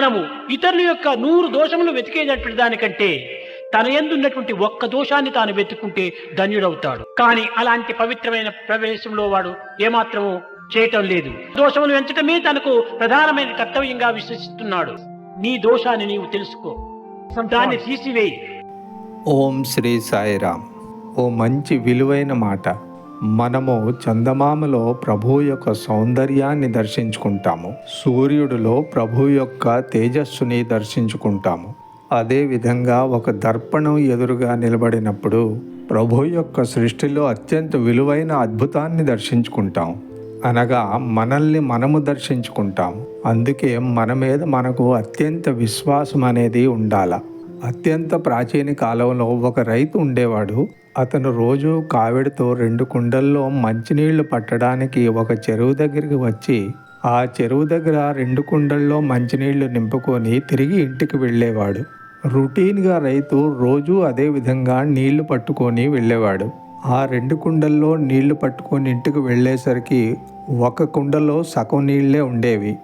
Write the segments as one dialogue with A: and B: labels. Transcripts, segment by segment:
A: మనము ఇతరుల యొక్క నూరు దోషములు వెతికేటటువంటి దానికంటే తన ఎందున్నటువంటి ఒక్క దోషాన్ని తాను వెతుక్కుంటే ధన్యుడవుతాడు. కానీ అలాంటి పవిత్రమైన ప్రవేశంలో వాడు ఏమాత్రము చేయటం లేదు. దోషములు ఎంచటమే తనకు ప్రధానమైన కర్తవ్యంగా విశ్వసిస్తున్నాడు. నీ దోషాన్ని నీవు తెలుసుకో. దాన్ని తీసివేయి.
B: ఓం శ్రీ సాయిరామ్. ఓ మంచి విలువైన మాట. మనము చందమామలో ప్రభు యొక్క సౌందర్యాన్ని దర్శించుకుంటాము. సూర్యుడిలో ప్రభు యొక్క తేజస్సుని దర్శించుకుంటాము. అదేవిధంగా ఒక దర్పణం ఎదురుగా నిలబడినప్పుడు ప్రభు యొక్క సృష్టిలో అత్యంత విలువైన అద్భుతాన్ని దర్శించుకుంటాం. అనగా మనల్ని మనము దర్శించుకుంటాం. అందుకే మన మీద మనకు అత్యంత విశ్వాసం అనేది ఉండాల. అత్యంత ప్రాచీన కాలంలో ఒక రైతు ఉండేవాడు. అతను రోజు కావిడితో రెండు కుండల్లో మంచినీళ్ళు పట్టడానికి ఒక చెరువు దగ్గరికి వచ్చి ఆ చెరువు దగ్గర రెండు కుండల్లో మంచినీళ్ళు నింపుకొని తిరిగి ఇంటికి వెళ్ళేవాడు. రొటీన్గా రైతు రోజు అదే విధంగా నీళ్ళు పట్టుకొని వెళ్ళేవాడు. ఆ రెండు కుండల్లో నీళ్ళు పట్టుకొని ఇంటికి వెళ్ళేసరికి ఒక కుండలో సగం నీళ్ళే ఉండేవి.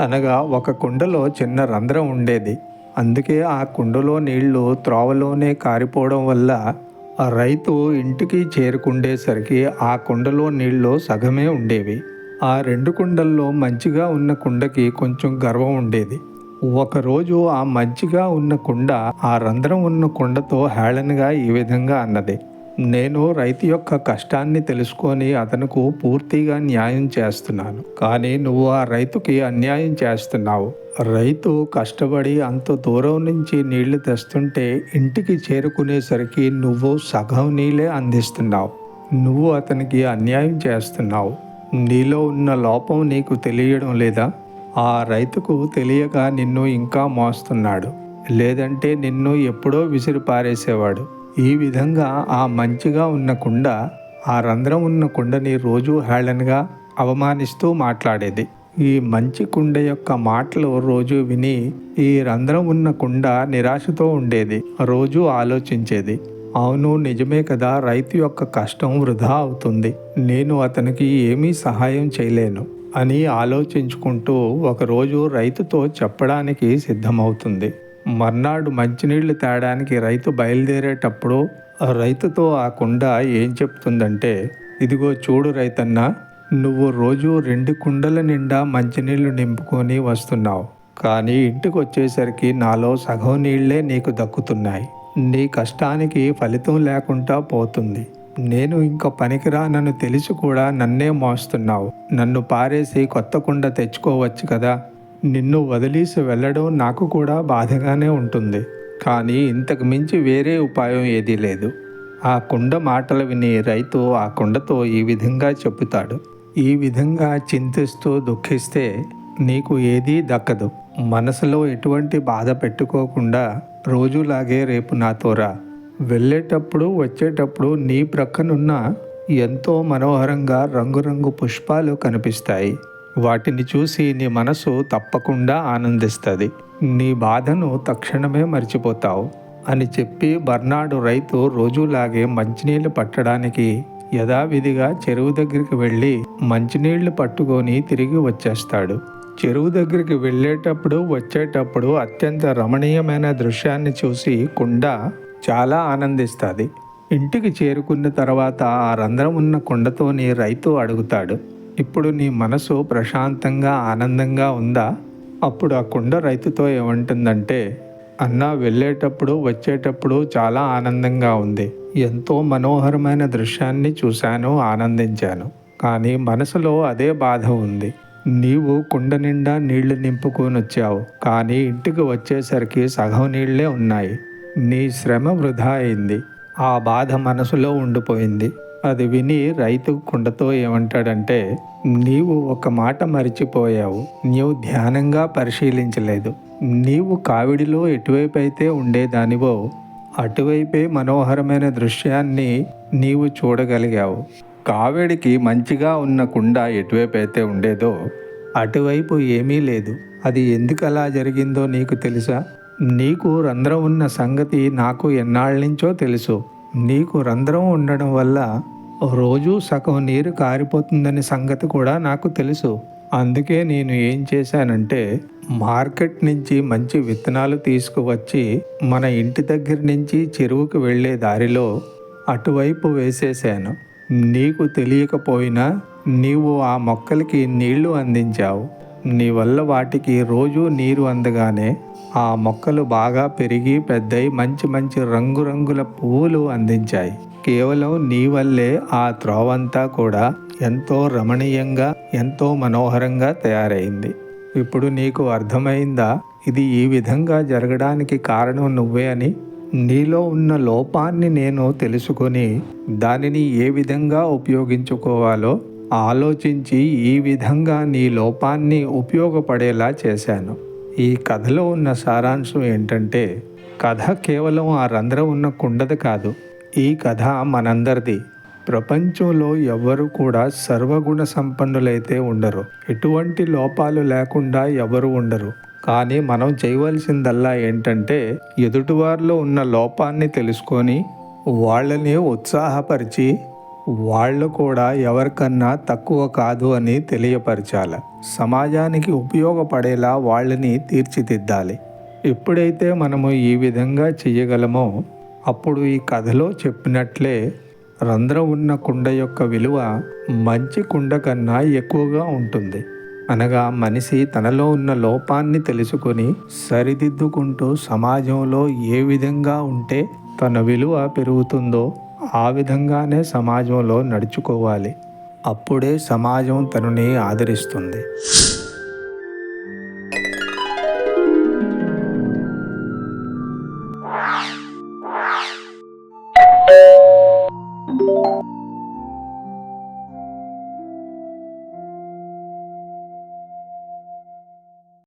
B: అనగా ఒక కుండలో చిన్న రంధ్రం ఉండేది. అందుకే ఆ కుండలో నీళ్ళు త్రోవలోనే కారిపోవడం వల్ల ఆ రైతు ఇంటికి చేరుకుండేసరికి ఆ కుండలో నీళ్ళు సగమే ఉండేవి. ఆ రెండు కుండల్లో మంచిగా ఉన్న కుండకి కొంచెం గర్వం ఉండేది. ఒకరోజు ఆ మంచిగా ఉన్న కుండ ఆ రంధ్రం ఉన్న కుండతో హేళనగా ఈ విధంగా అన్నది. నేను రైతు యొక్క కష్టాన్ని తెలుసుకొని అతనుకు పూర్తిగా న్యాయం చేస్తున్నాను. కానీ నువ్వు ఆ రైతుకి అన్యాయం చేస్తున్నావు. రైతు కష్టపడి అంత దూరం నుంచి నీళ్ళు తెస్తుంటే ఇంటికి చేరుకునేసరికి నువ్వు సగం నీళ్ళే అందిస్తున్నావు. నువ్వు అతనికి అన్యాయం చేస్తున్నావు. నీలో ఉన్న లోపం నీకు తెలియడం లేదా? ఆ రైతుకు తెలియక నిన్ను ఇంకా మోస్తున్నాడు. లేదంటే నిన్ను ఎప్పుడో విసిరి పారేసేవాడు. ఈ విధంగా ఆ మంచిగా ఉన్న కుండ ఆ రంధ్రం ఉన్న కుండని రోజు హేళనగా అవమానిస్తూ మాట్లాడేది. ఈ మంచి కుండ యొక్క మాటలు రోజు విని ఈ రంధ్రం ఉన్న కుండ నిరాశతో ఉండేది. రోజు ఆలోచించేది. అవును నిజమే కదా రైతు యొక్క కష్టం వృధా అవుతుంది. నేను అతనికి ఏమీ సహాయం చేయలేను అని ఆలోచించుకుంటూ ఒకరోజు రైతుతో చెప్పడానికి సిద్ధమవుతుంది. మర్నాడు మంచినీళ్ళు తేడానికి రైతు బయలుదేరేటప్పుడు రైతుతో ఆ కుండ ఏం చెప్తుందంటే ఇదిగో చూడు రైతన్న నువ్వు రోజు రెండు కుండల నిండా మంచినీళ్ళు నింపుకొని వస్తున్నావు. కానీ ఇంటికి వచ్చేసరికి నాలో సగం నీళ్ళే నీకు దక్కుతున్నాయి. నీ కష్టానికి ఫలితం లేకుండా పోతుంది. నేను ఇంక పనికిరానని తెలిసి కూడా నన్నే మోస్తున్నావు. నన్ను పారేసి కొత్త కుండ తెచ్చుకోవచ్చు కదా. నిన్ను వదిలేసి వెళ్ళడం నాకు కూడా బాధగానే ఉంటుంది. కానీ ఇంతకు మించి వేరే ఉపాయం ఏదీ లేదు. ఆ కుండ మాటలు విని రైతు ఆ కుండతో ఈ విధంగా చెబుతాడు. ఈ విధంగా చింతిస్తూ దుఃఖిస్తే నీకు ఏదీ దక్కదు. మనసులో ఎటువంటి బాధ పెట్టుకోకుండా రోజులాగే రేపు నాతో రా. వెళ్ళేటప్పుడు వచ్చేటప్పుడు నీ ప్రక్కనున్న ఎంతో మనోహరంగా రంగురంగు పుష్పాలు కనిపిస్తాయి. వాటిని చూసి నీ మనసు తప్పకుండా ఆనందిస్తుంది. నీ బాధను తక్షణమే మర్చిపోతావు అని చెప్పి బర్నాడు రైతు రోజులాగే మంచినీళ్ళు పట్టడానికి యథావిధిగా చెరువు దగ్గరికి వెళ్ళి మంచినీళ్ళు పట్టుకొని తిరిగి వచ్చేస్తాడు. చెరువు దగ్గరికి వెళ్ళేటప్పుడు వచ్చేటప్పుడు అత్యంత రమణీయమైన దృశ్యాన్ని చూసి కుండ చాలా ఆనందిస్తుంది. ఇంటికి చేరుకున్న తర్వాత ఆ రంధ్రం ఉన్న కుండతోని రైతు అడుగుతాడు ఇప్పుడు నీ మనసు ప్రశాంతంగా ఆనందంగా ఉందా? అప్పుడు ఆ కుండ రైతుతో ఏమంటుందంటే అన్న వెళ్ళేటప్పుడు వచ్చేటప్పుడు చాలా ఆనందంగా ఉంది. ఎంతో మనోహరమైన దృశ్యాన్ని చూశాను ఆనందించాను. కానీ మనసులో అదే బాధ ఉంది. నీవు కుండ నిండా నీళ్ళు నింపుకొని వచ్చావు కానీ ఇంటికి వచ్చేసరికి సగం నీళ్ళే ఉన్నాయి. నీ శ్రమ వృధా అయింది. ఆ బాధ మనసులో ఉండిపోయింది. అది విని రైతు కుండతో ఏమంటాడంటే నీవు ఒక మాట మరిచిపోయావు. నీవు ధ్యానంగా పరిశీలించలేదు. నీవు కావిడిలో ఎటువైపు అయితే ఉండేదానివో అటువైపే మనోహరమైన దృశ్యాన్ని నీవు చూడగలిగావు. కావేడికి మంచిగా ఉన్న కుండ ఎటువైపు అయితే ఉండేదో అటువైపు ఏమీ లేదు. అది ఎందుకు అలా జరిగిందో నీకు తెలుసా? నీకు రంధ్రం ఉన్న సంగతి నాకు ఎన్నాళ్ళ నుంచో తెలుసు. నీకు రంధ్రం ఉండడం వల్ల రోజు సగం నీరు కారిపోతుందనే సంగతి కూడా నాకు తెలుసు. అందుకే నేను ఏం చేశానంటే మార్కెట్ నుంచి మంచి విత్తనాలు తీసుకువచ్చి మన ఇంటి దగ్గర నుంచి చెరువుకు వెళ్ళే దారిలో అటువైపు వేసేసాను. నీకు తెలియకపోయినా నీవు ఆ మొక్కలకి నీళ్ళు అందించావు. నీ వల్ల వాటికి రోజు నీరు అందగానే ఆ మొక్కలు బాగా పెరిగి పెద్దయి మంచి మంచి రంగురంగుల పువ్వులు అందించాయి. కేవలం నీ వల్లే ఆ త్రోవంతా కూడా ఎంతో రమణీయంగా ఎంతో మనోహరంగా తయారైంది. ఇప్పుడు నీకు అర్థమైందా? ఇది ఈ విధంగా జరగడానికి కారణం నువ్వే అని. నీలో ఉన్న లోపాన్ని నేను తెలుసుకొని దానిని ఏ విధంగా ఉపయోగించుకోవాలో ఆలోచించి ఈ విధంగా నీ లోపాన్ని ఉపయోగపడేలా చేశాను. ఈ కథలో ఉన్న సారాంశం ఏంటంటే కథ కేవలం ఆ రంధ్రం ఉన్న కుండది కాదు. ఈ కథ మనందరిది. ప్రపంచంలో ఎవ్వరు కూడా సర్వగుణ సంపన్నులైతే ఉండరు. ఎటువంటి లోపాలు లేకుండా ఎవరు ఉండరు. కానీ మనం చేయవలసిందల్లా ఏంటంటే ఎదుటివారిలో ఉన్న లోపాన్ని తెలుసుకొని వాళ్ళని ఉత్సాహపరిచి వాళ్ళు కూడా ఎవరికన్నా తక్కువ కాదు అని తెలియపరచాలి. సమాజానికి ఉపయోగపడేలా వాళ్ళని తీర్చిదిద్దాలి. ఎప్పుడైతే మనము ఈ విధంగా చేయగలమో అప్పుడు ఈ కథలో చెప్పినట్లే రంధ్రం ఉన్న కుండ యొక్క విలువ మంచి కుండ కన్నా ఎక్కువగా ఉంటుంది. అనగా మనిషి తనలో ఉన్న లోపాన్ని తెలుసుకొని సరిదిద్దుకుంటూ సమాజంలో ఏ విధంగా ఉంటే తన విలువ పెరుగుతుందో ఆ విధంగానే సమాజంలో నడుచుకోవాలి. అప్పుడే సమాజం తనని ఆదరిస్తుంది.